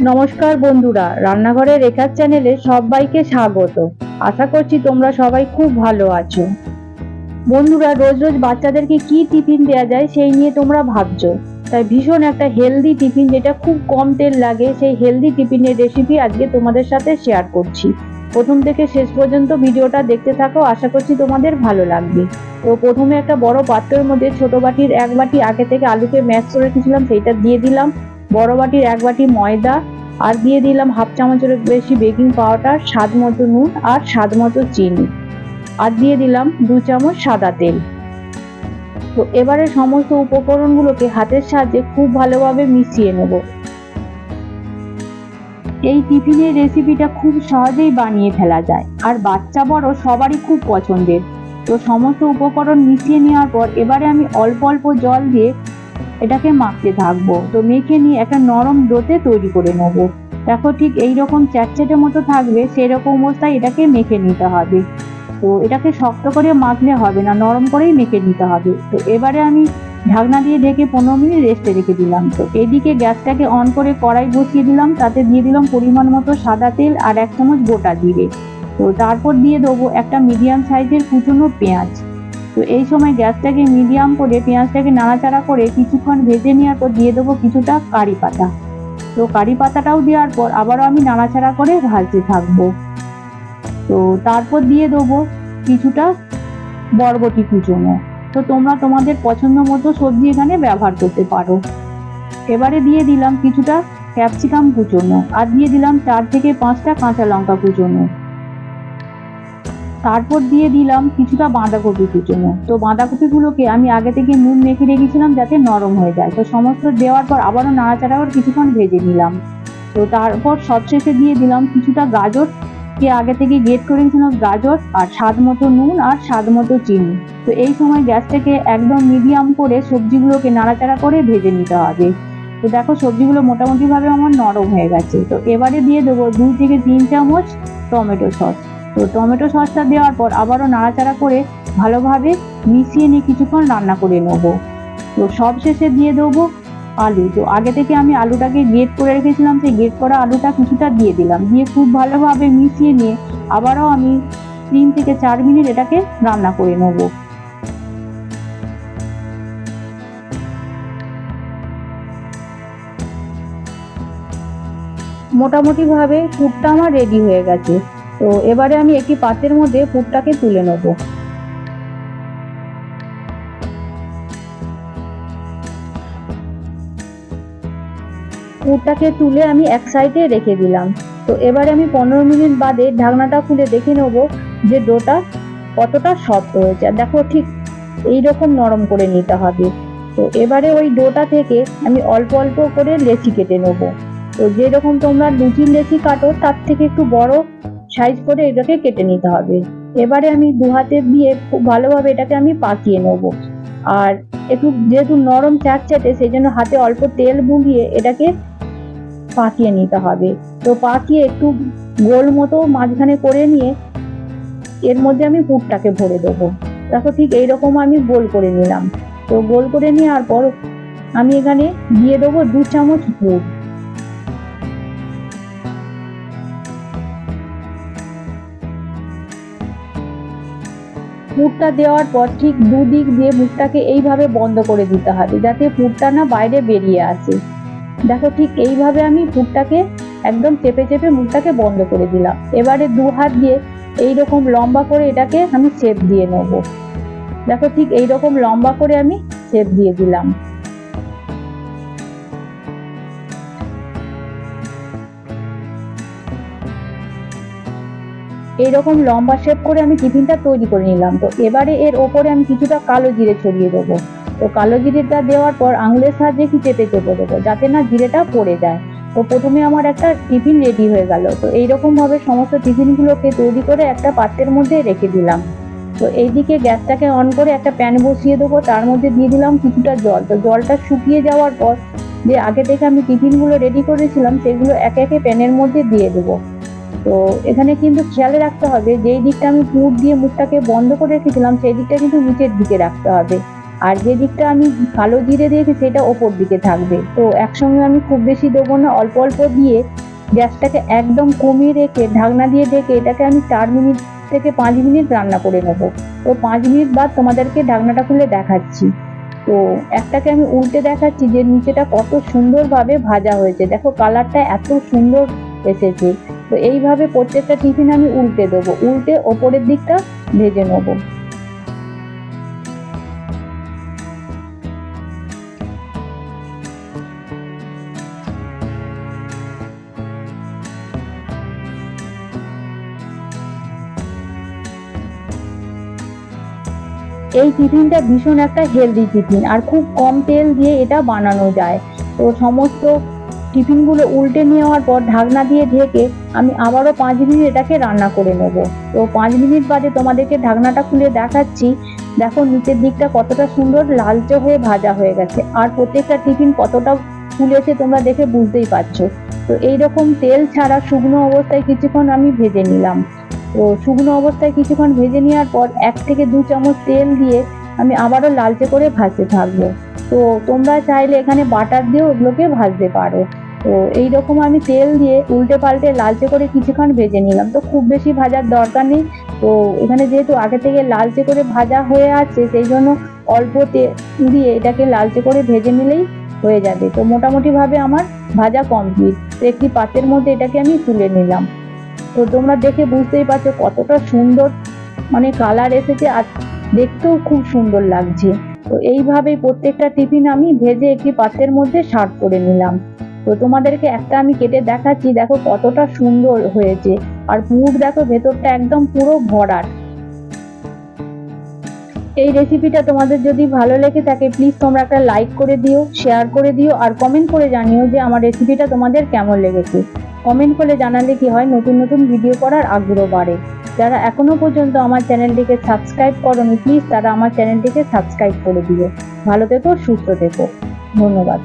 নমস্কার বন্ধুরা, রান্নাঘরের রেখার চ্যানেলে সবাইকে স্বাগত। আশা করছি তোমরা সবাই খুব ভালো আছো। বন্ধুরা, রোজ রোজ বাচ্চাদেরকে কি টিফিন দেওয়া যায় সেই নিয়ে তোমরা ভাবছ। তাই ভীষণ একটা হেলদি টিফিন যেটা খুব কম তেল লাগে, সেই হেলদি টিফিনের রেসিপি আজকে তোমাদের সাথে শেয়ার করছি। প্রথম থেকে শেষ পর্যন্ত ভিডিওটা দেখতে থাকো, আশা করছি তোমাদের ভালো লাগবে। তো প্রথমে একটা বড় পাত্রের মধ্যে ছোট বাটির এক বাটি আগে থেকে আলুকে ম্যাশ করে রেখেছিলাম, সেইটা দিয়ে দিলাম। বড় বাটির এক বাটি ময়দা, আর দিয়ে দিলাম হাফ চামচের বেশি বেকিং পাউডার স্বাদ মতো নুন আর স্বাদ মতো চিনি। আর দিয়ে দিলাম দু চামচ সাদা তেল। তো এবারে সমস্ত উপকরণগুলোকে হাতের সাহায্যে খুব ভালোভাবে মিশিয়ে নেব। এই টিফিনের রেসিপিটা খুব সহজেই বানিয়ে ফেলা যায়, আর বাচ্চা বড় সবারই খুব পছন্দের। তো সমস্ত উপকরণ মিশিয়ে নেওয়ার পর এবারে আমি অল্প অল্প জল দিয়ে এটাকে মাখতে থাকব। তো মেখে নিয়ে একটা নরম ডোতে তৈরি করে নেব। দেখো ঠিক এই রকম চ্যাটচ্যাটে মতো থাকবে, সেরকম অবস্থায় এটাকে মেখে নিতে হবে। তো এটাকে শক্ত করে মাখলে হবে না, নরম করেই মেখে নিতে হবে। তো এবারে আমি ঢাকনা দিয়ে ঢেকে পনেরো মিনিট রেস্টে রেখে দিলাম। তো এদিকে গ্যাসটাকে অন করে কড়াই বসিয়ে দিলাম, তাতে দিয়ে দিলাম পরিমাণ মতো সাদা তেল আর এক চামচ গোটা জিরে। তো তারপর দিয়ে দেবো একটা মিডিয়াম সাইজের কুচনো পেঁয়াজ। তো এই সময় গ্যাসটাকে মিডিয়াম করে, পেঁয়াজটাকে নাড়াচাড়া করে কিছুক্ষণ ভেজে নেওয়ার পর দিয়ে দেবো কিছুটা কারি পাতা। তো কারি পাতাটাও দেওয়ার পর আবারও আমি নাড়াচাড়া করে ভাজতে থাকব। তো তারপর দিয়ে দেবো কিছুটা বরবটি কুচোনো। তো তোমরা তোমাদের পছন্দ মতো সবজি এখানে ব্যবহার করতে পারো। এবারে দিয়ে দিলাম কিছুটা ক্যাপসিকাম কুচোনো। আর দিয়ে দিলাম চার থেকে পাঁচটা কাঁচা লঙ্কা কুচোনো। তারপর দিয়ে দিলাম কিছুটা বাঁধাকপি কুচোনো তো বাঁধাকপিগুলোকে আমি আগে থেকে নুন মেখে রেখেছিলাম যাতে নরম হয়ে যায়। তো সমস্ত দেওয়ার পর আবারও নাড়াচাড়া করে কিছুক্ষণ ভেজে নিলাম। তো তারপর সবশেষে দিয়ে দিলাম কিছুটা গাজর, কে আগে থেকে গেট করে রেখেছিলাম গাজর আর স্বাদ মতো নুন আর স্বাদ মতো চিনি। তো এই সময় গ্যাসটাকে একদম মিডিয়াম করে সবজিগুলোকে নাড়াচাড়া করে ভেজে নিতে হবে। তো দেখো সবজিগুলো মোটামুটিভাবে আমার নরম হয়ে গেছে। তো এবারে দিয়ে দেবো দুই থেকে তিন চামচ টমেটো সস। তো টমেটো সসটা দেওয়ার পর আবারও নাড়াচাড়া করে ভালোভাবে মিশিয়ে নিয়ে কিছুক্ষণ রান্না করে নেব। তো সব শেষে দিয়ে দেবো আলু। তো আগে থেকে আমি আলুটাকে গেট করে রেখেছিলাম, সেই গেট করা আলুটা কিছুটা দিয়ে দিলাম। দিয়ে খুব ভালোভাবে মিশিয়ে নিয়ে আবারও আমি তিন থেকে চার মিনিট এটাকে রান্না করে নেব। মোটামুটিভাবে পুরটা আমার রেডি হয়ে গেছে। তো এবারে আমি একটি পাত্রের মধ্যে পুরটাকে তুলে নেব। পুরটাকে তুলে আমি এক সাইডে রেখে দিলাম। তো এবারে আমি পনেরো মিনিট বাদে ঢাকনাটা খুলে দেখে নেব যে ডোটা কতটা শক্ত হয়েছে। দেখো ঠিক এই রকম নরম করে নিতে হবে। তো এবারে ওই ডোটা থেকে আমি অল্প অল্প করে লেচি কেটে নেব। তো যেরকম তোমরা লুচির লেচি কাটো, তার থেকে একটু বড় সাইজ করে এটাকে কেটে নিতে হবে। এবারে আমি দু হাতে দিয়ে খুব ভালোভাবে এটাকে আমি পাকিয়ে নেব। আর একটু যেহেতু নরম চ্যাটচ্যাটে, সেই জন্য হাতে অল্প তেল বুলিয়ে এটাকে পাকিয়ে নিতে হবে। তো পাকিয়ে একটু গোল মতো মাঝখানে করে নিয়ে এর মধ্যে আমি পুরটাকে ভরে দেবো। দেখো ঠিক এইরকম আমি গোল করে নিলাম। তো গোল করে নেওয়ার পর আমি এখানে দিয়ে দেবো দু চামচ পুর মুখটা দেওয়ার পর ঠিক দুদিক দিয়ে মুখটাকে এইভাবে বন্ধ করে দিতে হবে, যাতে পুরটা না বাইরে বেরিয়ে আসে। দেখো ঠিক এইভাবে আমি পুরটাকে একদম চেপে চেপে মুখটাকে বন্ধ করে দিলাম। এবারে দু হাত দিয়ে এই রকম লম্বা করে এটাকে আমি শেপ দিয়ে নেব। দেখো ঠিক এইরকম লম্বা করে আমি শেপ দিয়ে দিলাম। এইরকম লম্বা শেপ করে আমি টিফিনটা তৈরি করে নিলাম তো। এবারে এর ওপরে আমি কিছুটা কালো জিরে ছড়িয়ে দেবো। তো কালো জিরেটা দেওয়ার পর আঙুলের সাহায্যে একটু চেপে চেপে দেবো, যাতে না জিরেটা পড়ে যায়। তো প্রথমে আমার একটা টিফিন রেডি হয়ে গেল। তো এইরকম ভাবে সমস্ত টিফিনগুলোকে তৈরি করে একটা পাত্রের মধ্যে রেখে দিলাম। তো এইদিকে গ্যাসটাকে অন করে একটা প্যান বসিয়ে দেবো, তার মধ্যে দিয়ে দিলাম কিছুটা জল। তো জলটা শুকিয়ে যাওয়ার পর যে আগে থেকে আমি টিফিনগুলো রেডি করেছিলাম, সেগুলো একে একে প্যানের মধ্যে দিয়ে দেবো। তো এখানে কিন্তু খেয়ালে রাখতে হবে, যেই দিকটা আমি পুর দিয়ে মুখটাকে বন্ধ করে রেখেছিলাম, সেই দিকটা কিন্তু নিচের দিকে রাখতে হবে। আর যে দিকটা আমি কালো জিরে দিয়েছি, সেটা ওপর দিকে থাকবে। তো একসঙ্গে আমি খুব বেশি দেবো না, অল্প অল্প দিয়ে গ্যাসটাকে একদম কমিয়ে রেখে, ঢাকনা দিয়ে ঢেকে এটাকে আমি চার মিনিট থেকে পাঁচ মিনিট রান্না করে নেব। তো পাঁচ মিনিট বাদ তোমাদেরকে ঢাকনাটা খুলে দেখাচ্ছি। তো একটাকে আমি উল্টে দেখাচ্ছি, যে নিচেটা কত সুন্দরভাবে ভাজা হয়েছে। দেখো, কালারটা এত সুন্দর এসেছে। তো এইভাবে প্রত্যেকটা টিফিন আমি উল্টে দেবো। উল্টে ওপরের দিকটা ভেজে নেব। এই টিফিনটা ভীষণ একটা হেলদি টিফিন আর খুব কম তেল দিয়ে এটা বানানো যায়। তো সমস্ত টিফিনগুলো উল্টে নেওয়ার পর ঢাকনা দিয়ে ঢেকে আমি আবারও পাঁচ মিনিট এটাকে রান্না করে নেব। তো পাঁচ মিনিট বাদে তোমাদেরকে ঢাকনাটা খুলে দেখাচ্ছি। দেখো নিচের দিকটা কতটা সুন্দর লালচে হয়ে ভাজা হয়ে গেছে। আর প্রত্যেকটা টিফিন কতটা ফুলেছে তোমরা দেখে বুঝতেই পারছ। তো এইরকম তেল ছাড়া শুকনো অবস্থায় কিছুক্ষণ আমি ভেজে নিলাম। তো শুকনো অবস্থায় কিছুক্ষণ ভেজে নেওয়ার পর এক থেকে দু চামচ তেল দিয়ে আমি আবারও লালচে করে ভাজতে থাকব। তো তোমরা চাইলে এখানে বাটার দিয়েও ওগুলোকে ভাজতে পারো। তো এই রকম আমি তেল দিয়ে উল্টে পাল্টে লালচে করে কিছুক্ষণ ভেজে নিলাম। তো খুব বেশি ভাজার দরকার নেই। তো এখানে যেহেতু আগে থেকে লালচে করে ভাজা হয়ে আছে, সেই জন্য অল্প তেল দিয়ে এটাকে লালচে করে ভেজে নিলেই হয়ে যাবে। তো মোটামুটিভাবে আমার ভাজা কমপ্লিট তো একটি পাতের মধ্যে এটাকে আমি তুলে নিলাম। তো তোমরা দেখে বুঝতেই পারছ কতটা সুন্দর মানে কালার এসেছে আর দেখতেও খুব সুন্দর লাগছে। তো এইভাবেই প্রত্যেকটা টিফিন আমি ভেজে একটি পাত্রের মধ্যে সার্ভ করে নিলাম। তো তোমাদেরকে একটা আমি কেটে দেখাচ্ছি, দেখো কতটা সুন্দর হয়েছে। আর পুর দেখো ভেতরটা একদম পুরো ভরাট। এই রেসিপিটা তোমাদের যদি ভালো লেগে থাকে প্লিজ তোমরা একটা লাইক করে দিও শেয়ার করে দিও, আর কমেন্ট করে জানিও যে আমার রেসিপিটা তোমাদের কেমন লেগেছে। কমেন্ট করে জানালে কি হয়, নতুন নতুন ভিডিও করার আগ্রহ বাড়ে। যারা এখনও পর্যন্ত আমার চ্যানেলটিকে সাবস্ক্রাইব করনি প্লিজ তারা আমার চ্যানেলটিকে সাবস্ক্রাইব করে দিও। ভালো থেকো, সুস্থ থেকো। ধন্যবাদ।